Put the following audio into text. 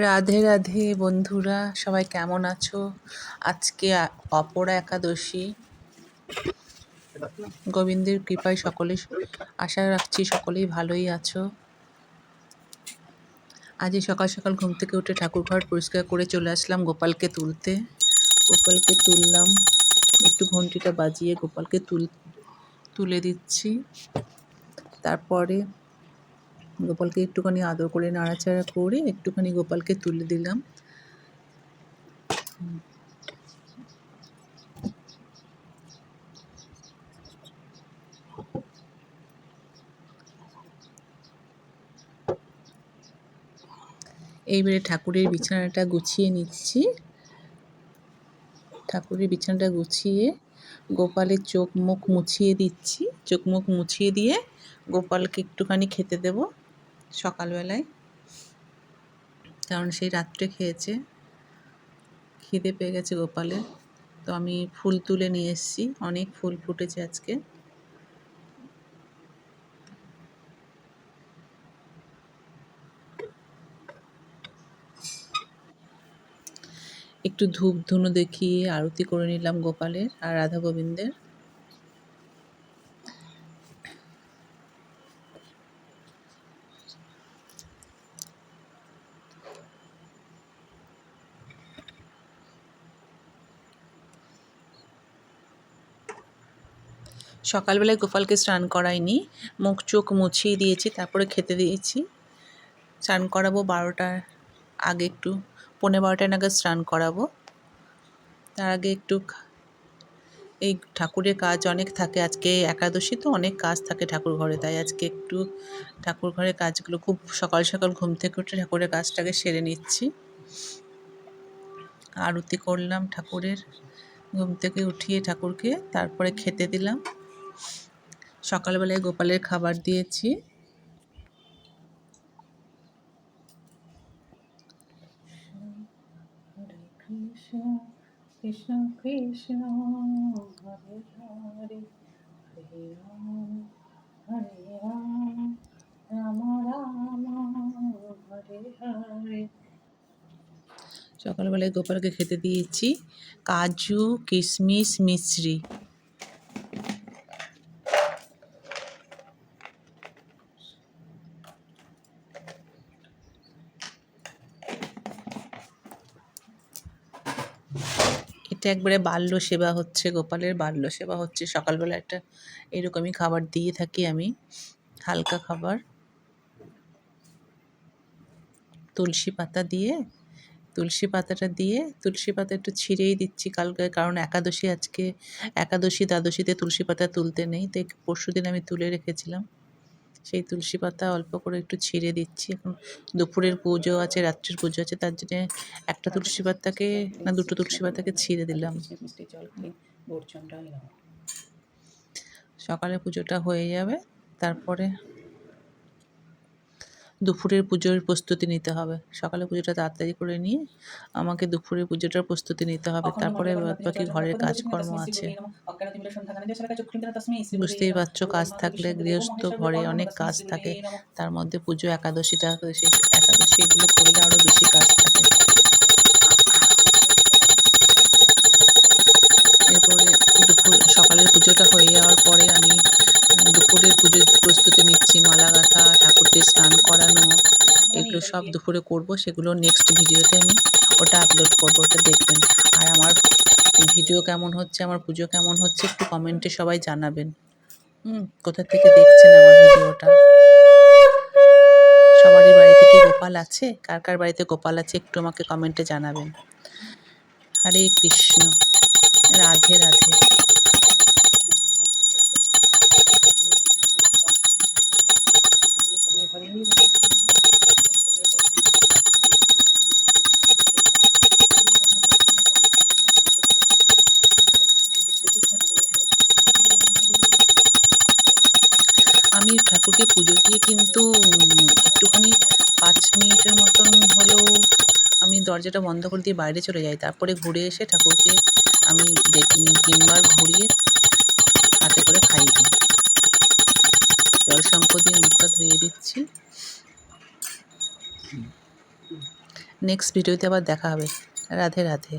রাধে রাধে বন্ধুরা, সবাই কেমন আছো? আজকে অপরা একাদশী। গোবিন্দের কৃপায় সকলে, আশা রাখছি সকলেই ভালোই আছো। আজ সকাল সকাল ঘুম থেকে উঠে ঠাকুর ঘর পরিষ্কার করে চলে আসলাম গোপালকে তুলতে। গোপালকে তুললাম, একটু ঘন্টিটা বাজিয়ে গোপালকে তুল, তুলে দিচ্ছি। তারপরে গোপালকে একটুখানি আদর করে, নাড়াচাড়া করে একটুখানি গোপালকে তুলে দিলাম। এইবারে ঠাকুরের বিছানাটা গুছিয়ে নিচ্ছি। ঠাকুরের বিছানাটা গুছিয়ে গোপালের চোখ মুখ মুছিয়ে দিচ্ছি। চোখ মুখ মুছিয়ে দিয়ে গোপালকে একটুখানি খেতে দেব। সকালবেলায়। কারণ সেই রাত্রে খেয়েছে। খিদে পেয়ে গেছে গোপালের। তো আমি ফুল তুলে নিয়ে এসেছি। অনেক ফুল ফুটেছে আজকে। একটু ধূপ ধুনো দেখিয়ে আরতি করে নিলাম গোপালের আর রাধা গোবিন্দের। সকালবেলায় গোপালকে স্নান করাইনি। মুখ চোখ মুছিয়ে দিয়েছি, তারপরে খেতে দিয়েছি। স্নান করাবো বারোটার আগে একটু, পৌনে বারোটা নাগাদ স্নান করাবো। তার আগে একটু এই ঠাকুরের কাজ অনেক থাকে। আজকে একাদশী তো অনেক কাজ থাকে ঠাকুর ঘরে, তাই আজকে একটু ঠাকুর ঘরের কাজগুলো খুব সকাল সকাল ঘুম থেকে উঠে ঠাকুরের কাজটাকে সেরে নিচ্ছি। আরতি করলাম ঠাকুরের, ঘুম থেকে উঠিয়ে ঠাকুরকে, তারপরে খেতে দিলাম। সকালবেলায় গোপালের খাবার দিয়েছি। কৃষ্ণ কৃষ্ণ হরে হরে হরে রাম হরে রাম রাম রাম হরে হরে সকালবেলায় গোপালকে খেতে দিয়েছি। কাজু, কিশমিশ মিশ্রি এটা একবারে বাল্য সেবা হচ্ছে, গোপালের বাল্য সেবা হচ্ছে। সকালবেলা একটা এরকমই খাবার দিয়ে থাকি আমি, হালকা খাবার। তুলসী পাতা দিয়ে, তুলসী পাতাটা দিয়ে, তুলসী পাতা একটু ছিঁড়েই দিচ্ছি কালকে, কারণ একাদশী আজকে, একাদশী, দ্বাদশীতে তুলসী পাতা তুলতে নেই তাই পরশু দিন আমি তুলে রেখেছিলাম। সেই তুলসী পাতা অল্প করে একটু ছিঁড়ে দিচ্ছি। এখন দুপুরের পুজো আছে রাত্রির পুজো আছে তার জন্যে একটা তুলসী পাতাকে না দুটো তুলসী পাতাকে ছিঁড়ে দিলাম। সকালে পুজোটা হয়ে যাবে তারপরে দুপুরের পুজোর প্রস্তুতি নিতে হবে। সকালে পুজোটা তাড়াতাড়ি করে নিয়ে আমাকে দুপুরের পুজোটার প্রস্তুতি নিতে হবে। তারপরে বাকি ঘরের কাজকর্ম আছে। বুঝতেই পারছ কাজ থাকলে গৃহস্থ ঘরে অনেক কাজ থাকে। তার মধ্যে পুজো একাদশীটা একাদশী এগুলো করলে আরও বেশি কাজ থাকে। এরপরে দুপুর সকালের পুজোটা হয়ে যাওয়ার পরে আমি দুপুরের পুজোর প্রস্তুতি নিচ্ছি মালা গাঁথা ঠাকুরকে স্নান করানো, এগুলো সব দুপুরে করব, সেগুলো নেক্সট ভিডিওতে আমি ওটা আপলোড করব, ওটা দেখবেন। আর আমার ভিডিও কেমন হচ্ছে, আমার পুজো কেমন হচ্ছে, একটু কমেন্টে সবাই জানাবেন। হুম, কোথা থেকে দেখছেন আমার ভিডিওটা? সবারই বাড়িতে কি গোপাল আছে? কার কার বাড়িতে গোপাল আছে, একটু আমাকে কমেন্টে জানাবেন। হরে কৃষ্ণ। রাধে রাধে। ঠাকুরকে পুজো দিয়ে কিন্তু একটুখানি পাঁচ মিনিটের মতন হলেও আমি দরজাটা বন্ধ করে দিয়ে বাইরে চলে যাই। তারপরে ঘুরে এসে ঠাকুরকে আমি তিনবার ঘুরিয়ে হাতে করে খাইয়ে দিই। জল শঙ্খ দিয়ে মুখটা ধুয়ে দিচ্ছি। নেক্সট ভিডিওতে আবার দেখা হবে। রাধে রাধে।